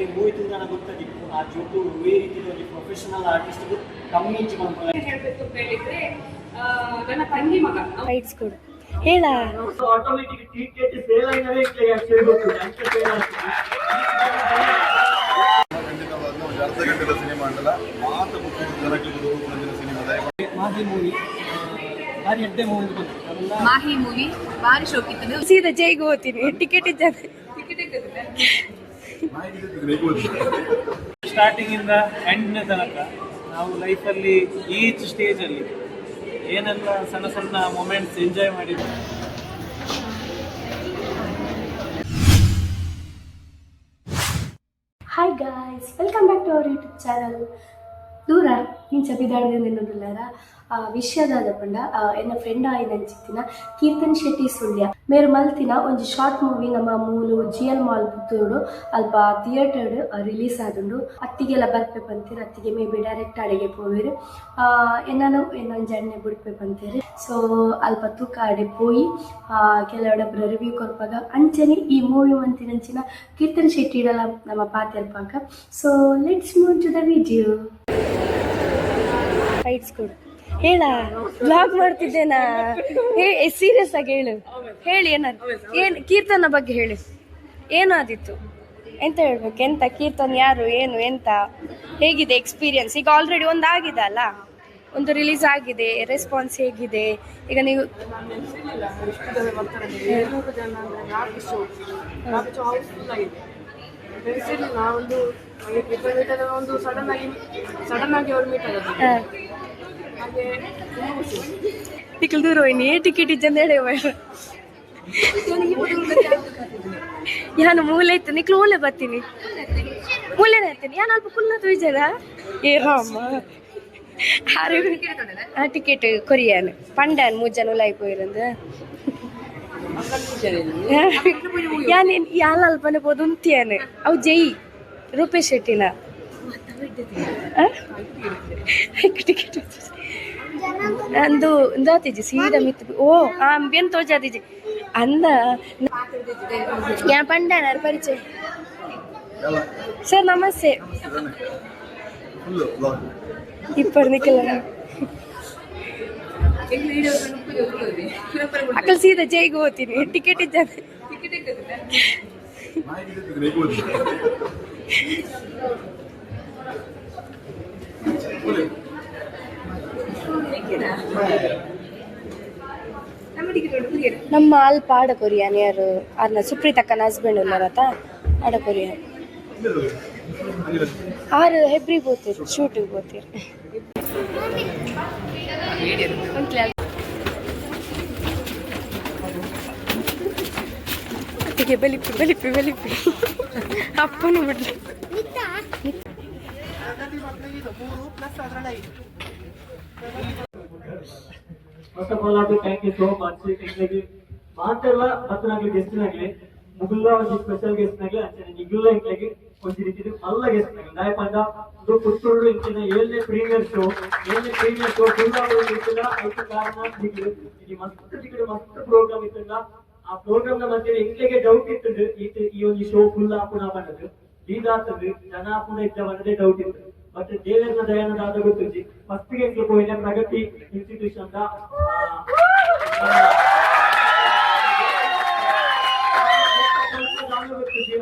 ಒಂದೇ ಮೂವಿ ನನಗೆ ಗೊತ್ತಾಗಿತ್ತು ಆ ಜೊತೆ ಈ ಒಂದು ಪ್ರೊಫೆಷನಲ್ ಆರ್ಟಿಸ್ಟ್ ಕಮ್ಮಿ ಹೇಳ್ಬೇಕು ಹೇಳಿದ್ರೆ ನನ್ನ ತಂಗಿ ಮಗ. ಫೈಟ್ಸ್ ಕೊಡು ಹೇಳ ಆಟೋಮೆಟಿಕ್ ಟಿಕೆಟ್ ಸೇಲ್ ಅರ್ಧ ಗಂಟೆದ ಸಿನಿಮಾ ಮಾತು ಮಾಜಿ ಮೂವಿ. ಭಾರಿ ಎಡ್ಡೆ ಮೂವಿ ಬಂತು. ಮಾಹಿ ಮೂವಿ ಭಾರಿ ಶೋಕಿತ್ತು. ಸೀದಾ ಜೈಗೆ ಹೋಗ್ತೀನಿ. ಟಿಕೆಟ್ ಇದ್ದಾನೆ ಟಿಕೆಟ್ ಇದ್ದದಿಲ್ಲ ಸ್ಟಾರ್ಟಿಂಗ್ ಇಂದ ಎಂಡ್ನ ತನಕ ನಾವು ಲೈಫಲ್ಲಿ ಈಚ್ ಸ್ಟೇಜಲ್ಲಿ ಏನೆಲ್ಲ ಸಣ್ಣ ಸಣ್ಣ ಮೂಮೆಂಟ್ಸ್ ಎಂಜಾಯ್ ಮಾಡಿದ್ವಿ. Hi guys welcome back to our YouTube channel ದೂರ ಇಂಚ ಚಪಿದಾಡ್ದೆ ನಿಲ್ಲುದಿಲ್ಲಾರ ಆ ವಿಷಯದಾದ ಪಂಡ ಎನ್ನ ಫ್ರೆಂಡ್ ಆಯ್ದ ಅಂಚಿತ್ತಿನ ಕೀರ್ತನ್ ಶೆಟ್ಟಿ ಸುಳ್ಯ ಮೇರು ಮಲ್ತಿನ ಒಂದು ಶಾರ್ಟ್ ಮೂವಿ ನಮ್ಮ ಮೂಲು ಜಿ ಎಲ್ ಮಾಲ್ ಪುತ್ತೂರು ಅಲ್ಪ ಥಿಯೇಟರ್ ರಿಲೀಸ್ ಆದುಂಡು. ಅತ್ತಿಗೆಲ್ಲ ಬರ್ಪೆ ಪಂತೀರ, ಅತ್ತಿಗೆ ಮೇ ಬಿ ಡೈರೆಕ್ಟ್ ಅಡಿಗೆ ಪೋವೇರು ಎನ್ನೂ ಇನ್ನೊಂದು ಎಣ್ಣೆ ಬಿಡ್ಪೆ ಪಂತೀರಿ. ಸೊ ಅಲ್ಪ ತೂಕ ಆಡೆ ಪೋಯಿ ಕೆಲವಡೆ ರಿವ್ಯೂ ಕೊರ್ಪಾಗ ಅಂಚನೆ ಈ ಮೂವಿ ಮಂತಿನಂಚಿನ ಕೀರ್ತನ್ ಶೆಟ್ಟಿ ಇಡಲ್ಲ ನಮ್ಮ ಪಾತಿರ್ಪಾಗ. So let's move to the video fights ಕೊಡು. ಹೇಳ ಬ್ಲಾಗ್ ಮಾಡ್ತಿದ್ದೇನಾ? ಸೀರಿಯಸ್ ಆಗಿ ಹೇಳು. ಹೇಳಿ ಏನಾದ್ರು ಏನು, ಕೀರ್ತನ ಬಗ್ಗೆ ಹೇಳಿ. ಏನಾದಿತ್ತು? ಎಂತ ಹೇಳ್ಬೇಕು? ಎಂತ? ಕೀರ್ತನ್ ಯಾರು, ಏನು, ಎಂತ? ಹೇಗಿದೆ ಎಕ್ಸ್ಪೀರಿಯನ್ಸ್ ಈಗ ಆಲ್ರೆಡಿ ಒಂದು ಆಗಿದೆ ಅಲ್ಲ? ಒಂದು ರಿಲೀಸ್ ಆಗಿದೆ ರೆಸ್ಪಾನ್ಸ್ ಹೇಗಿದೆ? ಈಗ ನೀವು ಸಡನ್ ಆಗಿ ಸಡನ್ ಆಗಿ ಅವ್ರು ಮೀಟ್ ಆಗೋದು ದೂರ ಹೋಯ್ನಿ ಟಿಕೆಟ್ ಇದ್ದಂತ ಹೇಳಿ ಯಾನು ಮೂಲೆ ಇತ್ತು? ನಿಕ್ಲು ಮೂಲೆ ಬರ್ತೀನಿ. ಮೂಲೆನೇ ಇರ್ತೀನಿ. ಯಾನು ಅಲ್ಪ ಕುಲ್ಲ ತುಯ್ಜರ? ಏ ರಾಮ. ಆರು ಆ ಟಿಕೆಟ್ ಕೊರಿಯನ್. ಪಂಡನ್ ಮೂಜನ್ ಉಲಾಯಿ ಪೋಯಿರಂದು ಯಾನ್ ಯಾಲ ಅಲ್ಪನೆ ಬೋದು ಉಂತಿಯಾನೆ? ಅವು ಜೈ ರೂಪೇಶ್ ಶೆಟ್ಟಿನ? ಟಿಕೆಟ್ ಅಂದು ಜಾತಿಜಿ ಸೀದಾ ಮಿತ್ತು ಓ ಆ ಬೆನ್ ತೋಜಾತಿಜಿ ಅಂದ ಯಾ ಪಂಡನ ಪರಿಚಯ. ಸರ್ ನಮಸ್ತೆ. ಫುಲ್ಲು ಬ್ಲಾಗ್ ಇಪ್ಪಡು ನಿಕ್ಕಲ್ಲ ಅಕ್ಕಲ್ ಸೀದಾ ಜೈಗೆ ಹೋಗ್ತೀನಿ. ಟಿಕೆಟ್ ಇದ್ದಾನೆ ನಮ್ಮ ಅಲ್ಪ ಆಡ ಕೊರಿಯಾನ್ ಯಾರು? ಅರ್ನ ಸುಪ್ರೀತಕ್ಕನ ಹಸ್ಬೆಂಡ್ ಉಳ್ಳಾರತ ಆಡ ಕೊರಿಯಾನ್ ಆರು ಹೆಬ್ರಿಗೆ ಬೋತಿರ್ ಶೂಟಿಗೆ ಬೋತಿರ್ ಅದಕ್ಕೆ ಬಲಿಪಿ ಬಲಿಪಿ ಬಲಿಪಿ. ಅಪ್ಪನು ಬಿಡ್ಲಿ. ಫಸ್ಟ್ ಆಫ್ ಆಲ್ ಅದು ಥ್ಯಾಂಕ್ ಯು ಸೋ ಮಚ್ ಎಂಕ್ಲೆಗೆ ಮಾತೆಲ್ಲ ಬತ್ತನಾಗ್ಲಿ ಗೆಸ್ಟ್ನಾಗ್ಲಿ ಮುಗುಲ್ಲ ಒಂದು ಸ್ಪೆಷಲ್ ಗೆಸ್ಟ್ನಾಗ್ಲಿ ಅಂಚನೆ ನಿಗುಲ್ಲ ಎಂಕ್ಲೆಗೆ ಒಂದು ರೀತಿ ಅಲ್ಲ ಗೆಸ್ಟ್ನಾಗ್ಲಿ ನಾಯ ಪಂಡ ಇದು ಪುತ್ತೂರು ಇಂಚಿನ ಏಳನೇ ಪ್ರೀಮಿಯರ್ ಶೋ ಏಳನೇ ಪ್ರೀಮಿಯರ್ ಶೋ ಫುಲ್ ಅದಕ್ಕೆ ಕಾರಣ ನಿಗುಲು ಇಲ್ಲಿ ಮಸ್ತ್ ಟಿಕೆಟ್ ಮಸ್ತ್ ಪ್ರೋಗ್ರಾಮ್ ಇತ್ತಲ್ಲ ಆ ಪ್ರೋಗ್ರಾಮ್ನ ಮಧ್ಯೆ ಎಂಕ್ಲೆಗೆ ಡೌಟ್ ಇತ್ತು ಈ ಒಂದು ಶೋ ಫುಲ್ ಆಪುಣ ಬಂದದ್ದು. ಲೀದಾತದ್ದು ಜನ ಆಪುನ ಇದ್ದ ಬಂದದೇ ಡೌಟ್ ಇತ್ತು. ಬಟ್ ದೇವೇಂದ್ರ ದಯಾನಂದ ಆದ ಗೊತ್ತಿಜ್ಜಿ ಫಸ್ಟ್ಗೆ ಹೋಯಿನ ಪ್ರಗತಿ ಇನ್ಸ್ಟಿಟ್ಯೂಷನ್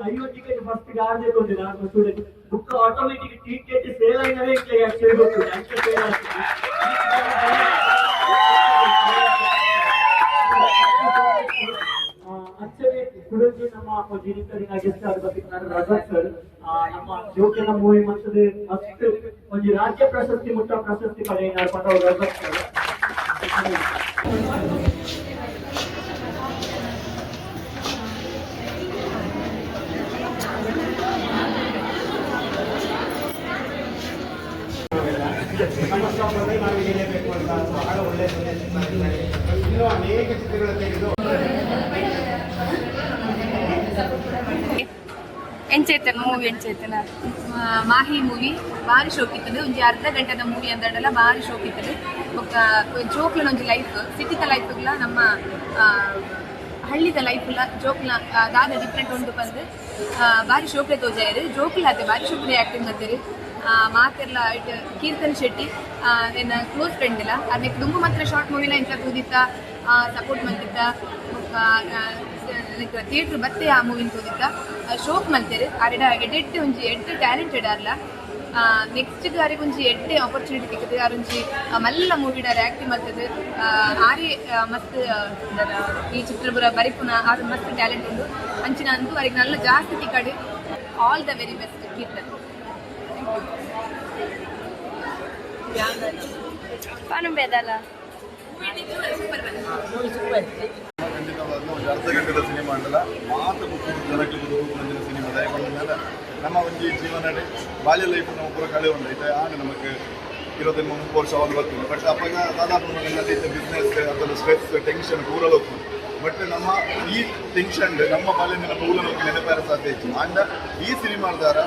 ಐವತ್ತು ಟಿಕೆಟ್ ಫಸ್ಟ್ಗೆ ಆಡದೆ ಕೊಟ್ಟಿಲ್ಲ ನಾನು student book automatic ticket sale ಆಗಿನವೇ actually ಗೊತ್ತಿಲ್ಲ ಅಂಕೆ ಸೇಲ್ ಆಗ್ತದೆ. ಆಕ್ಚುಲಿ ಗುರುಜಿ ನಮ್ಮ ಜಿರಿತರಿನ ಗೆಸ್ಟ್ ಆಗಬೇಕು ನಾನು ರಜತ್ ಸರ್ ನಮ್ಮ ಜೋಕಿನ ಮೂವಿ ಮತ್ತದು ಮಸ್ತ್ ಒಂದು ರಾಜ್ಯ ಪ್ರಶಸ್ತಿ ಮುಟ್ಟ ಪ್ರಶಸ್ತಿ ಪಡೆಯ ಪಟ ರಜತ್ ಸರ್ ಎಂಚೈತನ ಮೂವಿ ಎಂಚೈತನ ಮಾಹಿ ಮೂವಿ, ಭಾರಿ ಶೋಕ್ ಇತ್ತದೆ ಒಂಜಿ ಅರ್ಧ ಗಂಟೆದ ಮೂವಿ ಅಂದಡಲ್ಲ ಭಾರಿ ಶೋಕ್ ಇತ್ತದೆ ಬೊಕ್ಕ ಜೋಕ್ಲನ ಒಂಜಿ ಲೈಫ್ ಸಿಟಿದ ಲೈಫ್ಗಳ ನಮ್ಮ ಹಳ್ಳಿದ ಲೈಫ್ಲ ಜೋಕ್ಲ ದಾದ ಡಿಫ್ರೆಂಟ್ ಉಂಟು ಬಂದು ಬಾರಿ ಶೋಕ್ಲೆ ತೋಜಾಯರು ಜೋಕ್ಲ ಅದೇ ಬಾರಿ ಶೋಕ್ಲೆ ಆಕ್ಟಿಂಗ್ ಮಾಡ್ತಾರೆ ಮಾತೆಲ್ಲ ಇಟ್ ಕೀರ್ತನ್ ಶೆಟ್ಟಿ ನನ್ನ ಕ್ಲೋಸ್ ಫ್ರೆಂಡ್ ಇಲ್ಲ ಅದಕ್ಕೆ ದುಂಬು ಮಾತ್ರ ಶಾರ್ಟ್ ಮೂವಿನ ಇಂಥ ಕೂದಿತ್ತ ಸಪೋರ್ಟ್ ಮಾಡ್ತಿದ್ದ ಥಿಯೇಟ್ರ್ ಬತ್ತೆ ಆ ಮೂವಿನ ತೂದಿತ್ತ. ಶೋಕ್ ಮಲ್ತೇರು ಅರೆಡ ಎಡೆಟ್ ಒಂಜಿ ಎಡ್ ಟ್ಯಾಲೆಂಟೆಡ್ ಅಲ್ಲ. ನೆಕ್ಸ್ಟ್ ಗಾರಿಗೆ ಒಂಜಿ ಎಡ್ಡೆ ಆಪರ್ಚುನಿಟಿ ಸಿಕ್ಕಿದೆ ಅರೊಂಜಿ ಆ, ಮಲ್ಲ ಮೂವಿಡ ಆಕ್ಟಿಂಗ್ ಮಲ್ತದೆ ಆರಿ ಮಸ್ತ್ ಈ ಚಿತ್ರಪುರ ಬರಿಪುನ ಆರು ಮಸ್ತ್ ಟ್ಯಾಲೆಂಟ್ ಉಂಟು. ಅಂಚಿನ ಅಂದು ಅವ್ರಿಗೆ ನಲ್ಲ ಜಾಸ್ತಿ ತಿಕ್ಕಡೆ. All the very best Keerthan pan ಬೇದಲ್ಲ ಖಂಡಿತವಾಗ್ಲೂ ಒಂದು ಅರ್ಧ ಗಂಟೆದ ಸಿನಿಮಾ ಉಂಟಲ್ಲ? ಮಾತು ಮುಖ್ಯ ಜನಕ್ಕೆ ಮುಂದಿನ ಮೇಲೆ ನಮ್ಮ ಒಂದು ಜೀವನ ಬಾಲ್ಯ ಲೈಫ್ ನಾವು ಪೂರ ಕಳೆ ಐತೆ ಆಗ ನಮಗೆ ಇರೋದನ್ನು ಮುಪ್ಪತ್ತು ವರ್ಷ ಒಂದು ಬರ್ತೀನಿ ಬಟ್ ಅಪ್ಪಾಗ ದಾದಾಪು ನನ್ನಲ್ಲಿ ಬಿಸ್ನೆಸ್ ಅದರ ಸ್ಟ್ರೆಸ್ ಟೆನ್ಷನ್ ಪೂರ ಹೋಗ್ತೀನಿ ಬಟ್ ನಮ್ಮ ಈ ಟೆನ್ಷನ್ ನಮ್ಮ ಬಾಲ್ಯದ ಪೂರ ನೆನಪಾರ ಸಾಧ್ಯ ಇತ್ತು. ಅಂಡ ಈ ಸಿನಿಮಾದಾರ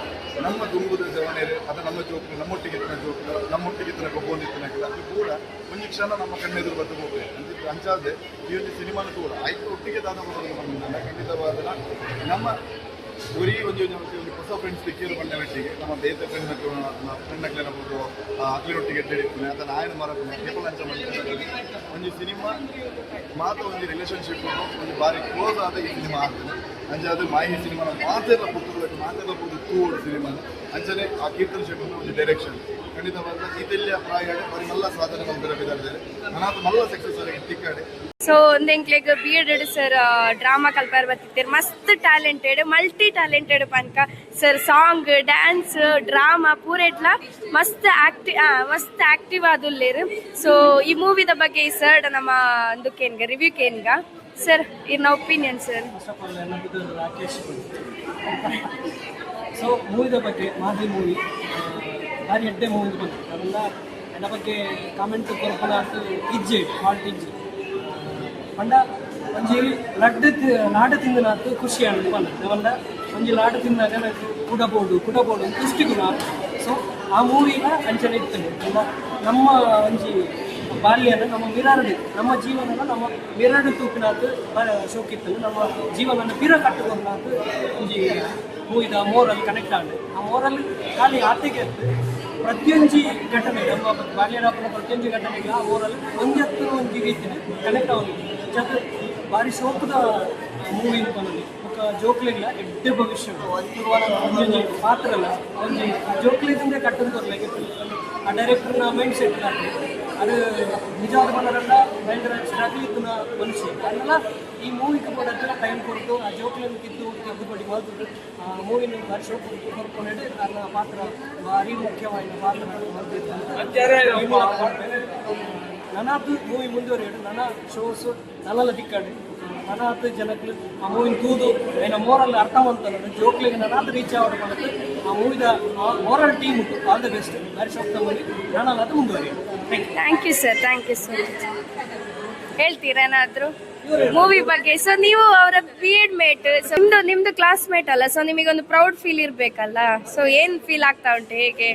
ನಮ್ಮ ತುಂಬುದ ಜವನೇರು ಅದು ನಮ್ಮ ಜೋಕು, ನಮ್ಮೊಟ್ಟಿಗೆ ಇತ್ತಿನ ಜೋಕು, ನಮ್ಮೊಟ್ಟಿಗೆ ಇತ್ತಿನ ಕೊಬ್ಬೊಂದಿತ್ತಿನ ಅದು ಕೂಡ ಒಂದು ಕ್ಷಣ ನಮ್ಮ ಕಣ್ಣೆದುರು ಬದ್ದು ಹೋಗ್ತದೆ. ಅಂತಿತ್ತು ಅಂಚಾದೆ ಈ ಒಂದು ಸಿನಿಮಾನು ಕೂಡ. ಆಯ್ತು, ಒಟ್ಟಿಗೆ ದಾದ ಖಂಡಿತವಾದ ನಮ್ಮ ಗುರಿ ಒಂದು ಒಂದು ಹೊಸ ಫ್ರೆಂಡ್ಸ್ ಕೇಳಿ ಬಂದ ಒಟ್ಟಿಗೆ ನಮ್ಮ ದೇಹದ ಫ್ರೆಂಡ್ ಫ್ರೆಂಡ್ ಆಗ್ಲಿ ನಮ್ಮದು ಅಕ್ಲಿನೊಟ್ಟಿಗೆ ತಿಳಿತೀನಿ ಅದನ್ನು ಆಯನ ಮಾರಾಟ ಕೇವಲ ಅಂತ ಮಾಡ್ತಾರೆ ಒಂದು ಸಿನಿಮಾ ಮಾತ್ರ ಒಂದು ರಿಲೇಶನ್ಶಿಪ್ ಒಂದು ಬಾರಿ ಕ್ಲೋಸ್ ಆದ ಈ ಸಿನಿಮಾ ಆಗ್ತದೆ ಅಂಚೆ ಅದು ಮಾಹಿತಿ ಸಿನಿಮಾ ಮಾತೆಲ್ಲ ಪುತ್ತೂರು ಮಾತೆಲ್ಲ ಪುಟ್ಟು ತೂಡು ಸಿನಿಮಾ ಅಂಚನೆ ಆ ಕೀರ್ತನ ಶೆಟ್ಟಿ ಒಂದು ಡೈರೆಕ್ಷನ್ ಖಂಡಿತವಾದ ಇದೆಲ್ಲ ಪ್ರಾಯ ಬರೀ ಮಲ್ಲ ಸಾಧನೆ ಬಂದಿದ್ದಾರೆ ನಾನು ಮಲ್ಲ ಸಕ್ಸಸ್ ಆಗಿ ತಿಕ್ಕಾಡೆ ಸೊ ಒಂದೆಂಕ್ಲೆಗ್ ಬಿ ಎಡ್ ಸರ್ ಡ್ರಾಮಾ ಕಲ್ಪರ್ ಬರ್ತಿದ್ದೀರಿ ಮಸ್ತ್ ಟ್ಯಾಲೆಂಟೆಡ್ ಮಲ್ಟಿ ಟ್ಯಾಲೆಂಟೆಡ್ ಪನ್ಕ. ಸರ್ ಸಾಂಗ್ ಡ್ಯಾನ್ಸ್ ಡ್ರಾಮಾ ಪೂರೆಟ್ಲ ಮಸ್ತ್ ಆಕ್ಟಿ ಮಸ್ತ್ ಆಕ್ಟಿವ್ ಆದುಲ್ಲೇರು. ಸೊ ಈ ಮೂವಿದ ಬಗ್ಗೆ ಸರ್ ನಮ್ಮ ಒಂದು ಕೇನ್ಗ ರಿವ್ಯೂ ಕೇನ್ಗ ಸರ್ ಇರ್ನ ಒಪಿನಿಯನ್ ಸರ್ ಸೊ ಮೂವಿದ ಬಗ್ಗೆ ಮಾದಿ ಮೂವಿ ಮೂವಿ ಕಾಮೆಂಟ್ ಕೊರಪಲ ಇಜ್ಜೆ ಹಾಲ್ಟ್ ಇಜ್ಜೆ. ಪಂಡ ಒಂಜಿ ಲಡ್ಡು ತಿ- ಲಾಡು ತಿಂದನಾತು ಖುಷಿ ಆಡುದು ಪಂಡ ಪಂಡ ಒಂಜಿ ಲಾಡು ತಿಂದಾಗ ನನಗೆ ಕುಡಬೋದು ಕುಡಬೋದು ಖುಷಿ ಗುಣ ಸೊ ಆ ಮೂವಿನ ಅಂಚನೆ ಇರ್ತದೆ. ನಮ್ಮ ನಮ್ಮ ಒಂಜಿ ಬಾಲ್ಯನ ನಮ್ಮ ಮಿರಾರಡು ನಮ್ಮ ಜೀವನನ ನಮ್ಮ ಮಿರಾರಡು ತೂಕಿನಾತು ಶೋಕಿತ್ತು ನಮ್ಮ ಜೀವನನ ಪಿರ ಕಟ್ಟುಕೊಂಡಾತು ಒಂಜಿ ಮೂವಿದ ಮೋರಲ್ ಕನೆಕ್ಟ್ ಆಗಿದೆ ಆ ಮೋರಲ್ ಖಾಲಿ ಆತಿಗೆ ಪ್ರತಿಯೊಂಜಿ ಘಟನೆ, ನಮ್ಮ ಬಾಲ್ಯರಾಪನ ಪ್ರತಿಯೊಂದು ಘಟನೆಗೆ ಆ ಊರಲ್ಲಿ ಒಂಜತ್ತು ಒಂದು ರೀತಿಯಲ್ಲಿ ಕನೆಕ್ಟ್ ಆಗಿ ಜೊತೆ ಭಾರಿ ಶೋಕದ ಮೂವಿ ಬಂದಲ್ಲಿ ఒక ಜೋಕ್ಲಿಲ್ಲ ಎಡ್ಡೆ ಭವಿಷ್ಯ. ಒಂಜೊಂಜಿ ಪಾತ್ರ ಅಲ್ಲ ಒಂಜಿ ಜೋಕ್ಲಿದಿಂದ ಕಟ್ಟನ್ ತೋರ್ಲಿಕ್ಕೆ ಆ ಡೈರೆಕ್ಟರ್ನ ಮೈಂಡ್ ಸೆಟ್ ಅದು ನಿಜವಾದ ಮನರಲ್ಲ ಭಯಂಕರ ಸ್ಟ್ರಗಲ್ ಇತ್ತು ಮನುಷ್ಯ. ಅದನ್ನೆಲ್ಲ ಈ ಮೂವಿಗೆ ಕೊಡೋದೆಲ್ಲ ಟೈಮ್ ಕೊಟ್ಟು ಆ ಜೋಕ್ಲಿನ ಕಿತ್ತು ತೆಗೆದುಪಡಿ ಮಾಡ್ತಿದ್ರು ಆ ಮೂವಿನ ಭಾರಿ ಶೋಕ ಕೊರ್ಕೊಂಡು ನನ್ನ ಪಾತ್ರ ಭಾರಿ ಮುಖ್ಯವಾದ ಪಾತ್ರ ಮಾಡ್ತಿತ್ತು ನನಾತು ಮೂವಿ ಮುಂದುವರಿಯೋಡು ನನ್ನ ಶೋಸ್ ನನ್ನೆಲ್ಲ ದಿಕ್ಕಾಡು ನನಾತು ಜನಕ್ಕೆ ಆ ಮೂವಿನ ತೂದು ಏನ ಮೋರಲ್ ಅರ್ಥವಂತ ಜೋಕ್ಲಿಗೆ ನನಾತು ರೀಚ್ ಆಗೋದು ಮಾಡುತ್ತೆ ಆ ಮೂವಿದ ಮೋರಲ್ ಟೀಮ್ ಉಂಟು ಆಲ್ ದ ಬೆಸ್ಟ್ ಬಾರಿ ಶಕ್ತ ಮೂವಿ ನಾನು ಅದು ಮುಂದುವರಿಯೋದು. Thank you sir thank you so much ಹೇಳ್ತೀರಾ ಏನಾದ್ರು? ಮೂವಿ ಬಗ್ಗೆ. ಸೊ ನೀವು ಅವರ ಬಿ ಎಡ್ ಮೇಟ್ ನಿಮ್ದು ನಿಮ್ದು ಕ್ಲಾಸ್ಮೇಟ್ ಅಲ್ಲ ಸೊ ನಿಮಗೊಂದು ಪ್ರೌಡ್ ಫೀಲ್ ಇರ್ಬೇಕಲ್ಲ? ಸೊ ಏನ್ ಫೀಲ್ ಆಗ್ತಾ ಉಂಟು ಹೇಗೆ?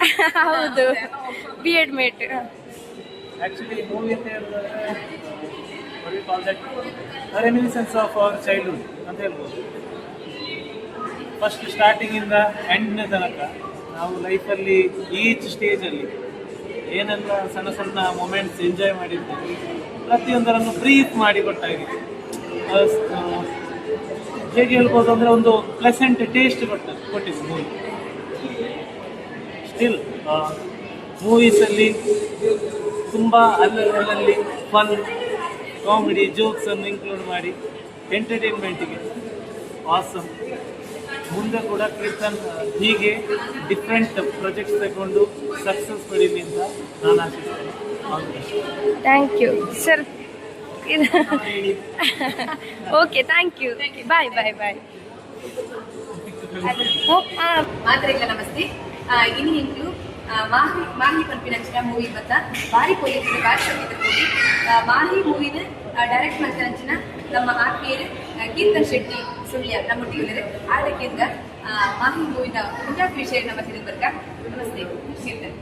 ಹೌದು. B Ed mate actually movie ಅಂತ that reminiscence of our childhood ಅಂತ ಹೇಳ್ಬೋದು. ಫಸ್ಟ್ ಸ್ಟಾರ್ಟಿಂಗಿಂದ ಎಂಡ್ನ ತನಕ ನಾವು ಲೈಫಲ್ಲಿ ಈಚ್ ಸ್ಟೇಜಲ್ಲಿ ಏನೆಲ್ಲ ಸಣ್ಣ ಸಣ್ಣ ಮೊಮೆಂಟ್ಸ್ ಎಂಜಾಯ್ ಮಾಡಿದ್ದೇವೆ ಪ್ರತಿಯೊಂದರನ್ನು ಬ್ರೀತ್ ಮಾಡಿ ಕೊಟ್ಟಾಗಿದೆ ಹೇಗೆ ಹೇಳ್ಬೋದು ಅಂದರೆ ಒಂದು ಪ್ಲೆಸೆಂಟ್ ಟೇಸ್ಟ್ ಕೊಟ್ಟ ಕೊಟ್ಟಿದೆ ಮೂವಿ ಸ್ಟಿಲ್ ಮೂವೀಸಲ್ಲಿ ತುಂಬ ಅಲ್ಲಲ್ಲಿ ಫನ್ ಕಾಮಿಡಿ ಜೋಕ್ಸನ್ನು ಇನ್ಕ್ಲೂಡ್ ಮಾಡಿ ಎಂಟರ್ಟೈನ್ಮೆಂಟಿಗೆ ಆಸಮ್ ಮುಂದೆ ಕೂಡ ಕೀರ್ತನ್ ಹೀಗೆ ಡಿಫ್ರೆಂಟ್ ಪ್ರಾಜೆಕ್ಟ್ಸ್ ತಗೊಂಡು ಸಕ್ಸಸ್ ಪಡೀಲಿ ಅಂತ ನಾನು ಆಶಿಸ್ತೇನೆ. Thank you sir okay thank you bye bye bye ಮಾತ್ರೆಗಳ ನಮಸ್ತೆ. ಆ, ಇನ್ನು ಮಾಹಿ ಮಾಹಿ ಪನ್ಪಿನಂಚಿನ ಮೂವಿ ಬತ್ತ ಬಾರಿ ಪೊಲೀಸ್ ಬಾರಿ ಶೋಕಿತ ಮೂವಿ ಮಾಹಿ ಮೂವಿನ ಡೈರೆಕ್ಟ್ ಮಂಚನಂಚಿನ ನಮ್ಮ ಆತ್ಮೀಯರು ಕೀರ್ತನ್ ಶೆಟ್ಟಿ, ಸುಳ್ಯ, ನಮ್ಮ ಇದ್ದಾರೆ ಆಡಕ್ಕಿಂದ ಮಾಹಿ ಮೂವಿನ ಮುಂಜಾತ್ ವಿಷಯ ನಮ್ಮ ತಿಳಿದು ನಮಸ್ತೆ, ಕೀರ್ತನ್.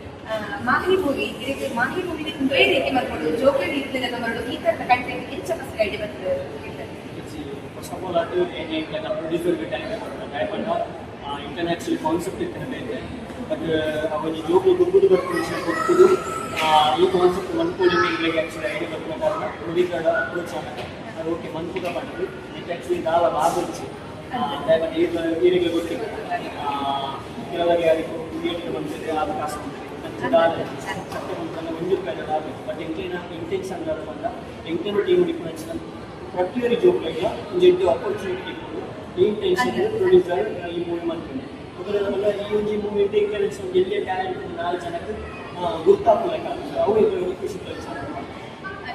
ಮಾಹಿ ಮೂವಿ ಇದಕ್ಕೆ ಮಾಹಿ ಮೂವಿನ ಬೇರೆ ರೀತಿ ಮಾಡ್ಕೊಂಡು, ಜೋಕರ್ ರೀತಿಯಲ್ಲಿ ಮಾಡೋದು, ಈ ಥರದ ಕಂಟೆಂಟ್ ಹೆಚ್ಚು ಫಸ್ಟ್ ಐಡಿ ಬರ್ತದೆ ಫಸ್ಟ್ ಕಾನ್ಸೆಪ್ಟ್ ಇರ್ತದೆ ಅವನಿಗೆ ಯೋಗ ಬರ್ತಿದ್ದು ವಿಷಯ ಗೊತ್ತಿದ್ದು ಈ ಕಾನ್ಸೆಪ್ಟ್ ಮನ್ಕೊಳ್ಳಿ ಮೇಲೆ ಆ್ಯಕ್ಚುಲಿ ಐಡಿಯಾ ಬರ್ತಿನ ಕಾರಣ ಪ್ರೊಡ್ಯೂಸರ್ ಅಪ್ರೋಚ್ ಆಗಿದೆ ಅದು ಓಕೆ ಮನ್ಕೂಟ ಮಾಡಿದ್ವಿ ನೆಕ್ಸ್ಟ್ ಆ್ಯಕ್ಚುಲಿ ದಾಲ ಬಾಬರ್ಚಿ ಡೈಮಂಡ್ ಈಗ ಈರಿಗೆ ಗೊತ್ತಿಲ್ಲ ಕೆಲವರಿಗೆ ಅದಕ್ಕೆ ಕ್ರಿಯೇಟಿವ್ ಬಂದಿದೆ ಅವಕಾಶ ಸತ್ಯವಂತನ ಮುಂಜು ಕಾಯ್ದೆ ಆಗಬೇಕು ಬಟ್ ಎಂಕೇನ ಇಂಟೆನ್ಷನ್ ಬಂದ ಎಂಕೇನು ಟೀಮ್ ಡಿಫರೆನ್ಸ್ ಪ್ರತಿಯೊಂದು ಲೈಕ್ ಒಂದು ಎಂಟು ಅಪರ್ಚುನಿಟಿ ಈ ಇಂಟೆನ್ಷನ್ ಪ್ರೊಡ್ಯೂಸರ್ ಈ ಮೂವಿ ಮಾಡ್ತೀನಿ ಅದರಲ್ಲ ಈ ಒಂದು ಮೂವಿ ಕೆಲಸ ಎಲ್ಲೇ ಟ್ಯಾಲೆಂಟ್ ನಾಲ್ಕು ಜನಕ್ಕೆ ಗುರ್ತಾಪುಲಕ ಅವ್ರು ಖುಷಿ ಕೆಲಸ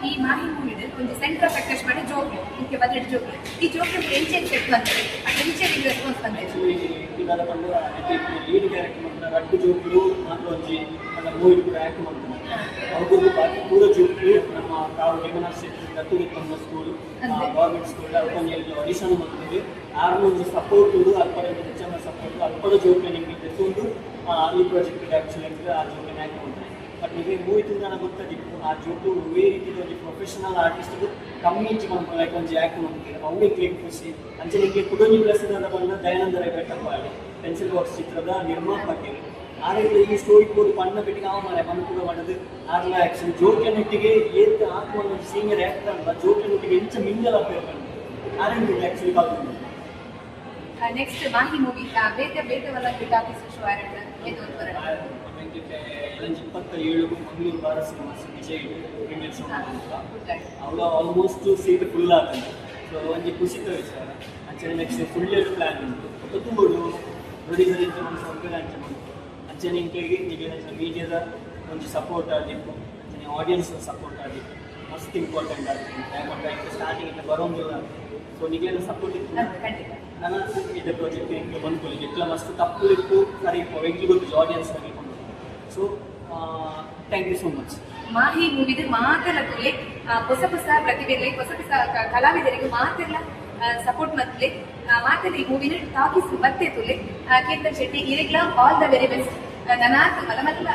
ಈ ಮಾಹಿ ಮೂವಿಡ್ ಒಂದು ಸೆಂಟರ್ ಪ್ರಕಾಶ್ ಮಾಡಿ ಜೋಕ್ಲು ಮುಖ್ಯ ಬಜೆಟ್ ಜೋಕ್ಲು ಈ ಜೋಕ್ಲು ಎಂಚೆನ್ ಸೆಟ್ ಬಂದರೆ ಆ ಟೆನ್ಷನ್ ರೆಸ್ಪಾನ್ಸ್ ಬಂದರೆ ಆಕ್ಚುಲಿ ಇದಾದ ಬಂದು ಲೀಡ್ ಕ್ಯಾರೆಕ್ಟರ್ ಮಾಡ್ತಾರೆ ರಡ್ಡು ಜೋಕ್ಲು ಮಾತ್ರ ಒಂಜಿ ನನ್ನ ಮೂವಿ ಕೂಡ ಆ್ಯಕ್ಟ್ ಮಾಡ್ತಾರೆ ಅವ್ರಿಗೂ ಬಾಕಿ ಪೂರ ಜೋಕ್ಲು ನಮ್ಮ ಕಾವು ಲೆಮನ ಶೆಟ್ಟಿ ದತ್ತುರಿತ್ತಮ್ಮ ಸ್ಕೂಲ್ ಗೌರ್ಮೆಂಟ್ ಸ್ಕೂಲ್ ಅದಕ್ಕೊಂದು ಎಲ್ಲಿ ಆಡಿಷನ್ ಮಾಡ್ತೀವಿ ಆರ್ನ ಒಂದು ಸಪೋರ್ಟ್ ಅಲ್ಪದ ಹೆಚ್ಚಿನ ಸಪೋರ್ಟ್ ಅಲ್ಪದ ಜೋಕ್ಲು ನಿಮಗೆ ತೆಗೆದುಕೊಂಡು ಈ ಪ್ರಾಜೆಕ್ಟ್ ಆ್ಯಕ್ಚುಲಿ ಆ ಜೋಕ್ಲು ಆ್ಯಕ್ಟ್ ಮಾಡ್ತಾರೆ ಬಟ್ ನಿಮಗೆ ಮೂವಿ ತುಂಬ ನನಗೆ ಗೊತ್ತಾಗಿತ್ತು ಆ ಜೋಟು ಒಳ್ಳೆ ರೀತಿಯಲ್ಲಿ ಒಂದು ಪ್ರೊಫೆಷನಲ್ ಆರ್ಟಿಸ್ಟ್ಗೂ ಕಮ್ಮಿ ಇಂಚಿ ಮಾಡ್ಕೊಂಡು ಲೈಕ್ ಒಂದು ಆ್ಯಕ್ಟ್ ಮಾಡ್ತೀವಿ ಅವೇ ಕ್ಲಿಕ್ ಖುಷಿ ಅಂಚೆ ನಿಮಗೆ ಕುಡೋನಿ ಪ್ಲಸ್ದಿಂದ ಬಂದ ದಯಾನಂದ ರೈ ಬೆಟ್ಟಪ್ಪ ಪೆನ್ಸಿಲ್ ಬಾಕ್ಸ್ ಚಿತ್ರದ ನಿರ್ಮಾಪಕರು ಆರೆಲ್ಲ ಈ ಸ್ಟೋರಿ ಕೋಡ್ ಪಣ್ಣ ಬಿಟ್ಟಿಗೆ ಅವ ಮಾರೆ ಬಂದು ಕೂಡ ಮಾಡೋದು ಆರ್ಲ ಆ್ಯಕ್ಷನ್ ಜೋಕ್ಯನೊಟ್ಟಿಗೆ ಏತ್ ಆತ್ಮ ಒಂದು ಸೀನಿಯರ್ ಆ್ಯಕ್ಟರ್ ಅಂತ ಜೋಕ್ಯನೊಟ್ಟಿಗೆ ಎಂಚ ಮಿಂಗಲ್ ಆಗ್ಬೇಕು ಆರೆಂಜ್ ಆ್ಯಕ್ಚುಲಿ ಕಾದು ನೆಕ್ಸ್ಟ್ ಮಾಹಿ ಮೂವಿ ಬೇತೆ ಬೇತೆ ವಲ್ಲ ಟಾಕೀಸ್ ಶೋ ಆರಣ್ಣ ಇದು ಒಂದು ಬರೋಣ ಇಪ್ಪತ್ತ ಏಳು ಮಂಗಳೂರು ಭಾರತ ಸಿನಿಮಾ ವಿಜಯ್ ಪ್ರೀಮಿಯರ್ ಅವಳು ಆಲ್ಮೋಸ್ಟ್ ಸೀಟ್ ಫುಲ್ ಆಗ್ತದೆ ಸೊ ಒಂಜಿ ಖುಷಿ ವಿಚಾರ. ಅಂಚನೆ ನೆಕ್ಸ್ಟ್ ಫುಲ್ ಇಯರ್ ಪ್ಲಾನ್ ಉಂಟು. ಇಂಚ ಅಂಚೆ ಉಂಟು. ಅಂಚನೆ ಇಂಕೆಗೆ ಮೀಡಿಯಾದ ಒಂದು ಸಪೋರ್ಟ್ ಆಗಿತ್ತು ಅಂಚನೆ ಆಡಿಯನ್ಸ್ ಸಪೋರ್ಟ್ ಆಗಿತ್ತು ಮಸ್ತ್ ಇಂಪಾರ್ಟೆಂಟ್ ಆಗುತ್ತೆ ಯಾಕಂದ್ರೆ ಸ್ಟಾರ್ಟಿಂಗ್ ಇಂದ ಬರೋಂಗಿಲ್ಲ. ಸೊ ನಿಗೇನು ಸಪೋರ್ಟ್ ಇತ್ತು. ಖಂಡಿತ. ನಾನು ಇದು ಪ್ರಾಜೆಕ್ಟ್ ಹಿಂಗೆ ಬಂದ್ಕೊಳ್ಳಿ ಎಟ್ಲ ಮಸ್ತ್ ತಪ್ಪು ಇತ್ತು, ಸರಿ ಹೆಂಗೆ ಗೊತ್ತಿಲ್ಲ audience ಆಗಿಕೊಂಡು so thank you so much Mahi ಮೂವಿದು ಮಾತೆಲ್ಲಕ್ಕೂ ಹೊಸ ಹೊಸ ಪ್ರತಿಭೆಗಳಿಗೆ ಹೊಸ ಹೊಸ ಕಲಾವಿದರಿಗೆ ಮಾತೆಲ್ಲ ಸಪೋರ್ಟ್ ಮತ್ತಲೆ ಮಾತೆಲ್ಲ ಈ ಮೂವಿನ ಟಾಕಿಸ್ ಮತ್ತೆ ತುಲೆ ಕೇತನ್ ಶೆಟ್ಟಿ ಇರಿಗ್ಲ ಆಲ್ ದ ವೆರಿ ಬೆಸ್ಟ್ ನನಾತ್ ಮಲ ಮಲ್ಲ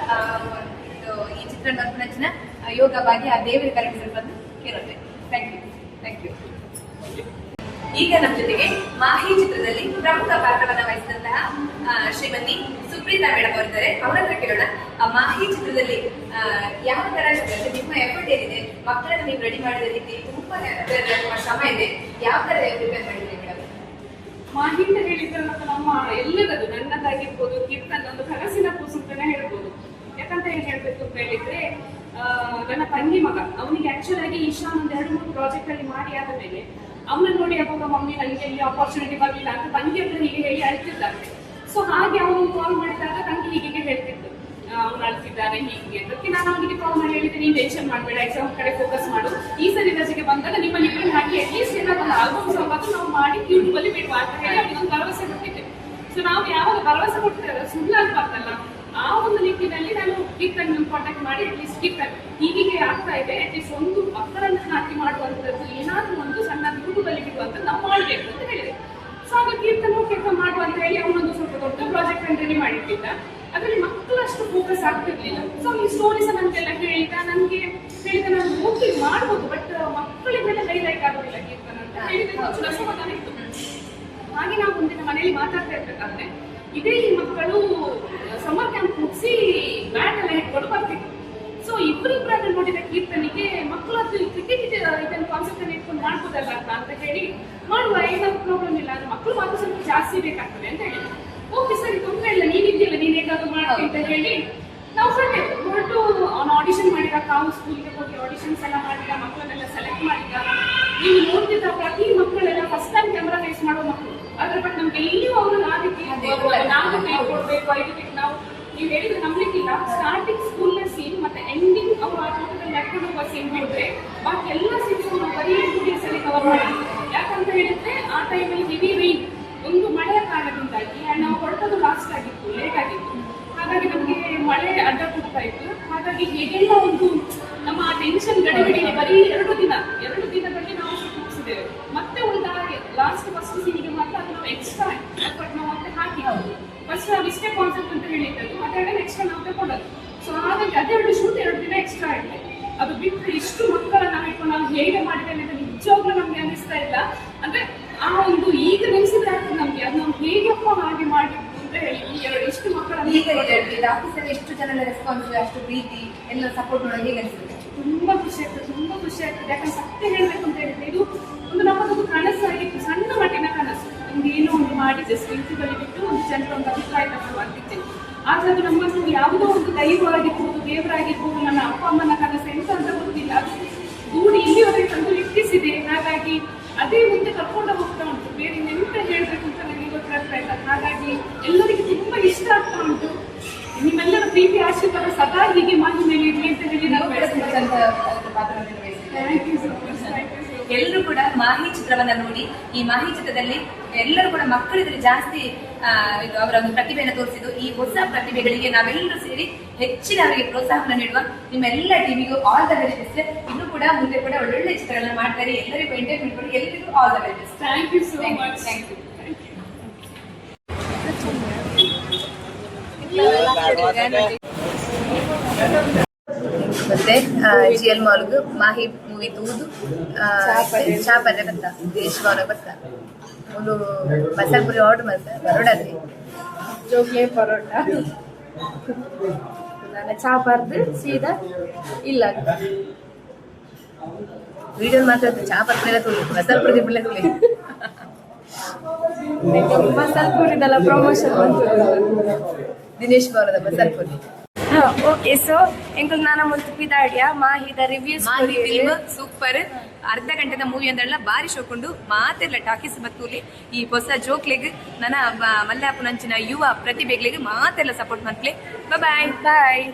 ಈ ಚಿತ್ರ ನರ್ಪಣಚಿನ ಯೋಗವಾಗಿ ಆ ದೇವರ ಕರೆಕ್ಟ್ ಬಂದು ಕೇಳೋದೆ ಥ್ಯಾಂಕ್ ಯು ಥ್ಯಾಂಕ್ ಯು ಈಗ ನಮ್ಮ ಜೊತೆಗೆ ಮಾಹಿ ಚಿತ್ರದಲ್ಲಿ ಪ್ರಮುಖ ಪಾತ್ರವನ್ನ ವಹಿಸಿದಂತಹ ಶ್ರೀಮತಿ ಸುಪ್ರೀತಾ ಮೇಡಮ್ ಅವರಿದ್ದಾರೆ. ಅವರ ಹತ್ರ ಕೇಳೋಣ ಮಾಹಿ ಚಿತ್ರದಲ್ಲಿ ಯಾವ ತರ ನಿಮ್ಮ ಎಫರ್ಟ್ ಏನಿದೆ? ಮಕ್ಕಳನ್ನ ನೀವು ರೆಡಿ ಮಾಡಿದ ರೀತಿ ತುಂಬಾ ಶ್ರಮ ಇದೆ. ಯಾವ ತರ ಪ್ರಿಪೇರ್ ಮಾಡಿದ್ರಿ ಮೇಡಮ್ ಅಂತ ಹೇಳಿದ್ರೆ ಮತ್ತೆ ನಮ್ಮ ಎಲ್ಲರದು, ನನ್ನದಾಗಿರ್ಬೋದು ಕೀರ್ತನ ಒಂದು ಕನಸಿನ ಕೂಸು ಅಂತಾನೆ ಹೇಳ್ಬೋದು. ಯಾಕಂತ ಏನ್ ಹೇಳ್ಬೇಕು ಅಂತ ಹೇಳಿದ್ರೆ ನನ್ನ ತಂಗಿ ಮಗ, ಅವನಿಗೆ ಆಕ್ಚುಲ್ ಆಗಿ ಈಶಾನ್ ಒಂದು ಎರಡು ಮೂರು ಪ್ರಾಜೆಕ್ಟ್ ಅಲ್ಲಿ ಮಾಡಿ ಆದ ಮೇಲೆ ಅವನ ನೋಡಿ ಯಾವಾಗ ಮಮ್ಮಿ ನನಗೆ ಇಲ್ಲಿ ಆಪರ್ಚುನಿಟಿ ಬರಲಿಲ್ಲ ಅಂತ ತಂಗಿ ಹತ್ರ ಹೀಗೆ ಹೇಳಿ ಅಳ್ತಿದ್ದಾರೆ ಸೊ ಹಾಗೆ ಅವನು ಕಾಲ್ ಮಾಡಿದಾಗ ತಂಗಿ ಹೀಗೆ ಹೇಳ್ತಿತ್ತು. ಅವ್ನು ಅಳ್ತಿದ್ದಾನೆ ಹೀಗೆ ಅದಕ್ಕೆ ನಾನು ಅವನಿಗೆ ಕಾಲ್ ಮಾಡಿ ಹೇಳಿದ್ದೆ, ನೀನು ಟೆನ್ಷನ್ ಮಾಡಬೇಡ ಎಕ್ಸಾಮ್ ಕಡೆ ಫೋಕಸ್ ಮಾಡು. ಈ ಸರಿ ರಜೆಗೆ ಬಂದಾಗ ನಿಮ್ಮ ಇಬ್ಬರು ಹಾಕಿ ಅಟ್ಲೀಸ್ಟ್ ಏನಾದ್ರು ಆಲ್ಬಮ್ ಸಾಂಗ್ ನಾವು ಮಾಡಿ ಯೂಟ್ಯೂಬಲ್ಲಿ ಬಿಡುವ ಅಂತ ಹೇಳಿ ಅವನಿಗೊಂದು ಭರವಸೆ ಕೊಟ್ಟಿದ್ದೆ. ಸೊ ನಾವು ಯಾವಾಗ ಭರವಸೆ ಕೊಡ್ತೇವೆ ಸುಳ್ಳಾಗ್ಬಾರ್ದಲ್ಲ ಆ ಒಂದು ನಿಟ್ಟಿನಲ್ಲಿ ನಾನು ಕೀರ್ತನ್ ಕಾಂಟ್ಯಾಕ್ಟ್ ಮಾಡಿ ಅಟ್ಲೀಸ್ಟ್ ಕಿಟ್ ಹೀಗೆ ಆಗ್ತಾ ಇದೆ. ಅಟ್ಲೀಸ್ಟ್ ಒಂದು ಮಕ್ಕಳನ್ನು ಹಾಕಿ ಮಾಡುವಂಥದ್ದು ಏನಾದರೂ ಒಂದು ಸಣ್ಣ ಯೂಟ್ಯೂಬ್ ಅಲ್ಲಿ ಬಿಡುವಂಥದ್ದು ನಾವು ಮಾಡಬೇಕು ಅಂತ ಹೇಳಿದೆ. ಸೊ ಆಗ ಕೀರ್ತನ ಕೆಲಸ ಮಾಡುವ ಅಂತ ಹೇಳಿ ಅವನೊಂದು ಸ್ವಲ್ಪ ದೊಡ್ಡ ಪ್ರಾಜೆಕ್ಟ್ ಅಂತ ಹೇಳಿ ಮಾಡಿಟ್ಟಿದ್ದ. ಅದರಲ್ಲಿ ಮಕ್ಕಳಷ್ಟು ಫೋಕಸ್ ಆಗ್ತಿರ್ಲಿಲ್ಲ. ಸೊ ಈ ಸ್ಟೋರೀಸ್ ಅಂತೆಲ್ಲ ಹೇಳಿದ ನನಗೆ ಹೇಳಿದ ನಾನು ಓಕೆ ಮಾಡ್ಬೋದು ಬಟ್ ಮಕ್ಕಳಿಗೆಲ್ಲ ಹೈಲೈಟ್ ಆಗೋದಿಲ್ಲ ಕೀರ್ತನ ಅಂತ ಹೇಳಿದ್ರೆ ಇತ್ತು. ಹಾಗೆ ನಾವು ಮುಂದಿನ ಮನೆಯಲ್ಲಿ ಮಾತಾಡ್ತಾ ಇರ್ಬೇಕಾದ್ರೆ ಇದೇ ಈ ಮಕ್ಕಳು ಸಮ್ಮರ್ ಕ್ಯಾಂಪ್ ಮುಗಿಸಿ ಬ್ಯಾಟ್ ಎಲ್ಲ ಹಿಡ್ಕೊಂಡು ಬರ್ತಿದ್ರು ಸೊ ಇಬ್ಬರಿಬ್ಬರನ್ನ ನೋಡಿದ ಕೀರ್ತನಿಗೆ ಮಕ್ಕಳು ಅದು ಕ್ರಿಕೆಟ್ ಇದನ್ನು ಕಾನ್ಸೆಪ್ಟ್ ಅನ್ನ ಇಟ್ಕೊಂಡು ಮಾಡ್ಬೋದಲ್ಲ ಅಂತ ಹೇಳಿ ಮಾಡುವ ಏನಾದ್ರು ಪ್ರಾಬ್ಲಮ್ ಇಲ್ಲ. ಅಂದ್ರೆ ಮಕ್ಕಳು ಮಾತ್ರ ಸ್ವಲ್ಪ ಜಾಸ್ತಿ ಬೇಕಾಗ್ತದೆ ಅಂತ ಹೇಳಿ ಓಕೆ ಸರಿ, ತೊಂದರೆ ಇಲ್ಲ ನೀನಿದ್ಯಲ್ಲ ನೀನ್ ಹೇಗಾದ್ರು ಮಾಡಿ ಅಂತ ಹೇಳಿ ನಾವು ಹೊರಟೆ. ಹೊರಟು ಅವನು ಆಡಿಷನ್ ಮಾಡಿದ ಕಾವು ಸ್ಕೂಲ್ಗೆ ಹೋಗಿ ಆಡಿಷನ್ಸ್ ಎಲ್ಲ ಮಾಡಿದ, ಮಕ್ಕಳನ್ನೆಲ್ಲ ಸೆಲೆಕ್ಟ್ ಮಾಡಿದ. ನೀವು ನೋಡ್ತಿದ್ದ ಪ್ರತಿ ಮಕ್ಕಳೆಲ್ಲ ಫಸ್ಟ್ ಟೈಮ್ ಕ್ಯಾಮ್ರಾ ಫೇಸ್ ಮಾಡೋ ಮಕ್ಕಳು. ಅದ್ರ ಬಟ್ ನಮ್ಗೆ ಎಲ್ಲಿಯೂ ಅವರು ಆ ರೀತಿ ನಾವು ನಾವು ಹೇಳಿದ್ರೆ ನಂಬಲಿಕ್ಕಿಲ್ಲ. ಸ್ಟಾರ್ಟಿಂಗ್ ಸ್ಕೂಲ್ನ ಸೀನ್ ಮತ್ತೆ ಎಂಡಿಂಗ್ ಅವರು ಆ ತೋಟದಲ್ಲಿ ನಡ್ಕೊಂಡು ಹೋಗುವ ಸೀನ್ ಬಾಕಿ ಎಲ್ಲ ಬರೀ ಟೂ ಡೇಸ್ ಅಲ್ಲಿ ಕವರ್ ಮಾಡಿ ಯಾಕಂತ ಹೇಳಿದ್ರೆ ಆ ಟೈಮಲ್ಲಿ ಹೆವಿ ರೈನ್ ಒಂದು ಮಳೆಯ ಕಾರಣದಿಂದಾಗಿ ನಾವು ಹೊರಟದು ಲಾಸ್ಟ್ ಆಗಿತ್ತು ಲೇಟ್ ಆಗಿತ್ತು. ಹಾಗಾಗಿ ನಮಗೆ ಮಳೆ ಅಡ್ಡ ಕೊಡ್ತಾ ಇತ್ತು. ಹಾಗಾಗಿ ಹೇಗೆಲ್ಲ ಒಂದು ನಮ್ಮ ಆ ಟೆನ್ಷನ್ ಗಡಿಬಿಡಿ ಬರೀ ಎರಡು ದಿನ, ಎರಡು ದಿನದಲ್ಲಿ ನಾವು ಮುಗಿಸಿದ್ದೇವೆ. ಮತ್ತೆ ಒಂದು ಲಾಸ್ಟ್ ಫಸ್ಟ್ ಸೀನಿಗೆ ಮಾತ್ರ ಅದು ನಾವು ಎಕ್ಸ್ಟ್ರಾ ಎಫರ್ಟ್ ನಾವು ಮತ್ತೆ ಹಾಕಿದ್ದು ಫಸ್ಟ್ ನಾವು ಇಷ್ಟೇ ಕಾನ್ಸೆಪ್ಟ್ ಅಂತ ಹೇಳಿದ್ದದ್ದು ಮತ್ತೆ ನೆಕ್ಸ್ಟ್ ನಾವು ತಗೊಂಡದ್ದು ಸೊ ಹಾಗಾಗಿ ಅದೆರಡು ಶೂಟ್ ಎರಡು ದಿನ ಎಕ್ಸ್ಟ್ರಾ ಆಗಿದೆ. ಅದು ಬಿಟ್ಟು ಇಷ್ಟು ಮಕ್ಕಳನ್ನ ನಾವು ಇಟ್ಕೊಂಡು ನಾವು ಹೇಗೆ ಮಾಡಿದ್ದೇವೆ ಅಂತ ನಿಜವಾಗ್ಲೂ ನಮ್ಗೆ ಅನಿಸ್ತಾ ಇಲ್ಲ. ಅಂದ್ರೆ ಆ ಒಂದು ಈಗ ನೆನೆಸಿದ್ರೆ ಆಗ್ತದೆ ನಮ್ಗೆ. ಅದು ನಾವು ಹೇಗಪ್ಪ ಹಾಗೆ ಮಾಡಿದ್ದು ಅಂತ ಹೇಳಿ. ಈ ಎರಡು ಇಷ್ಟು ಮಕ್ಕಳನ್ನ ಈಗ ಆಫೀಸಲ್ಲಿ ಎಷ್ಟು ಜನ ರೆಸ್ಪಾನ್ಸ್ ಅಷ್ಟು ಪ್ರೀತಿ ಎಲ್ಲ ಸಪೋರ್ಟ್ ಮಾಡೋದು ಹೇಗೆ ಅನಿಸುತ್ತೆ? ತುಂಬಾ ಖುಷಿ ಆಗ್ತದೆ ತುಂಬಾ ಖುಷಿ ಆಗ್ತದೆ. ಯಾಕಂದ್ರೆ ಸತ್ಯ ಹೇಳ್ಬೇಕು ಅಂತ ಹೇಳಿದ್ರೆ ಇದು ಒಂದು ನಮ್ಮದೊಂದು ಕನಸಾಗಿತ್ತು. ಏನೋ ಒಂದು ಮಾಡಿ ಜಸ್ಟ್ ಇಂಟಿದಲ್ಲಿ ಬಿಟ್ಟು ಒಂದು ಜನರ ಒಂದು ಅಭಿಪ್ರಾಯ ತಗೊಳ್ಳುವಂತಿದ್ದೆ ಆದರೆ ಅದು ನಮ್ಮನ್ನು ಯಾವುದೋ ಒಂದು ದೈವವಾಗಿರ್ಬೋದು ದೇವರಾಗಿರ್ಬೋದು ನನ್ನ ಅಪ್ಪ ಅಮ್ಮನ ಕನಸು ಎಂತ ಅಂತ ಗೊತ್ತಿಲ್ಲ. ಅದು ದೂಡಿ ಇಲ್ಲಿವರೆಗೆ ತಂದು ಇಟ್ಟಿಸಿದೆ. ಹಾಗಾಗಿ ಅದೇ ಮುಂದೆ ಕರ್ಕೊಂಡು ಹೋಗ್ತಾ ಉಂಟು. ಬೇರೆ ಎಂತ ಹೇಳಬೇಕು ಅಂತ ನನಗೆ ಗೊತ್ತಾಗ್ತಾ ಇಲ್ಲ. ಹಾಗಾಗಿ ಎಲ್ಲರಿಗೂ ತುಂಬಾ ಇಷ್ಟ ಆಗ್ತಾ ಉಂಟು. ನಿಮ್ಮೆಲ್ಲರ ಪ್ರೀತಿ ಆಶೀರ್ವಾದ ಸದಾ ಹೀಗೆ ಮಾಹಿತಿ ಮೇಲೆ ಇರಲಿ ಅಂತ ಹೇಳಿ ನಾವು ಎಲ್ಲರೂ ಕೂಡ ಮಾಹಿ ಚಿತ್ರವನ್ನ ನೋಡಿ. ಈ ಮಾಹಿ ಚಿತ್ರದಲ್ಲಿ ಎಲ್ಲರೂ ಕೂಡ ಮಕ್ಕಳಿದ್ರೆ ಜಾಸ್ತಿ ಆ, ಇದು ಅವರ ಒಂದು ಪ್ರತಿಭೆಯನ್ನು ತೋರಿಸಿದ್ದು. ಈ ಹೊಸ ಪ್ರತಿಭೆಗಳಿಗೆ ನಾವೆಲ್ಲರೂ ಸೇರಿ ಹೆಚ್ಚಿನ ಅವರಿಗೆ ಪ್ರೋತ್ಸಾಹವನ್ನು ನೀಡುವ ನಿಮ್ಮೆಲ್ಲ ಟಿವಿಗೂ ಆಲ್ ದ ವೆರಿ ಬೆಸ್ಟ್ ಇನ್ನು ಕೂಡ ಮುಂದೆ ಕೂಡ ಒಳ್ಳೊಳ್ಳೆ ಚಿತ್ರಗಳನ್ನ ಮಾಡ್ತಾರೆ. ಎಲ್ಲರಿಗೂ ಎಂಟರ್ಟೈನ್ಮೆಂಟ್ ಕೊಡಿ. ಎಲ್ಲರಿಗೂ all the very best thank you so much thank you ಮತ್ತೆ ಜಿ ಎಲ್ ಮಾಲ್ಗೂ ಮಾಹಿ ಮೂವಿ ತೂದು ಚಾಪರ್ರೆ ಬರ್ತಾ ದೇಶ ಮಾಲ್ ಬತ್ತ. ಒಂದು ಮಸಾಲ ಪುರಿ ಆರ್ಡರ್ ಮಾಡ್ತಾರೆ ಬರೋಡಾದ್ರೆ ಜೋಕ್ಲೆ ಪರೋಟ. ನಾನು ಚಾ ಬರ್ದು ಸೀದಾ ಇಲ್ಲ. ವಿಡಿಯೋ ಮಾತ್ರ ಚಾಪರ್ ಪುರಿ ಎಲ್ಲ ತುಳಿ ಮಸಾಲ ಪುರಿ ಬಿಡ್ಲೆ ತುಳಿ ಮಸಾಲ ಪೂರಿದೆಲ್ಲ ಪ್ರಮೋಷನ್ ಬಂತು. ದಿನೇಶ್ ಮಾಲದ ಮಸಾಲ ಪುರಿ ಓಕೆ ಸೊ ಎಂಕಲ್ ನಾನು ಮುಂದೆ ಪಿದಾಡಿಯ ಮಾಹಿದ ರಿವ್ಯೂಸ್ ಫಿಲ್ಮ್ ಸೂಪರ್ ಅರ್ಧ ಗಂಟೆದ ಮೂವಿ ಅಂದಲ್ಲ ಬಾರಿ ಶೋಕೊಂಡು ಮಾತೆಲ್ಲ ಟಾಕೀಸ್ ಬತ್ತೂಲಿ ಈ ಹೊಸ ಜೋಕ್ಲೆಗ್ ನನ್ನ ಮಲ್ಲಾಪುನಂಚಿನ ಯುವ ಪ್ರತಿಭೆಗಳಿಗೆ ಮಾತೆಲ್ಲ ಸಪೋರ್ಟ್ ಮಾಡ್ಲಿ. ಬಾಯ್ ಬಾಯ್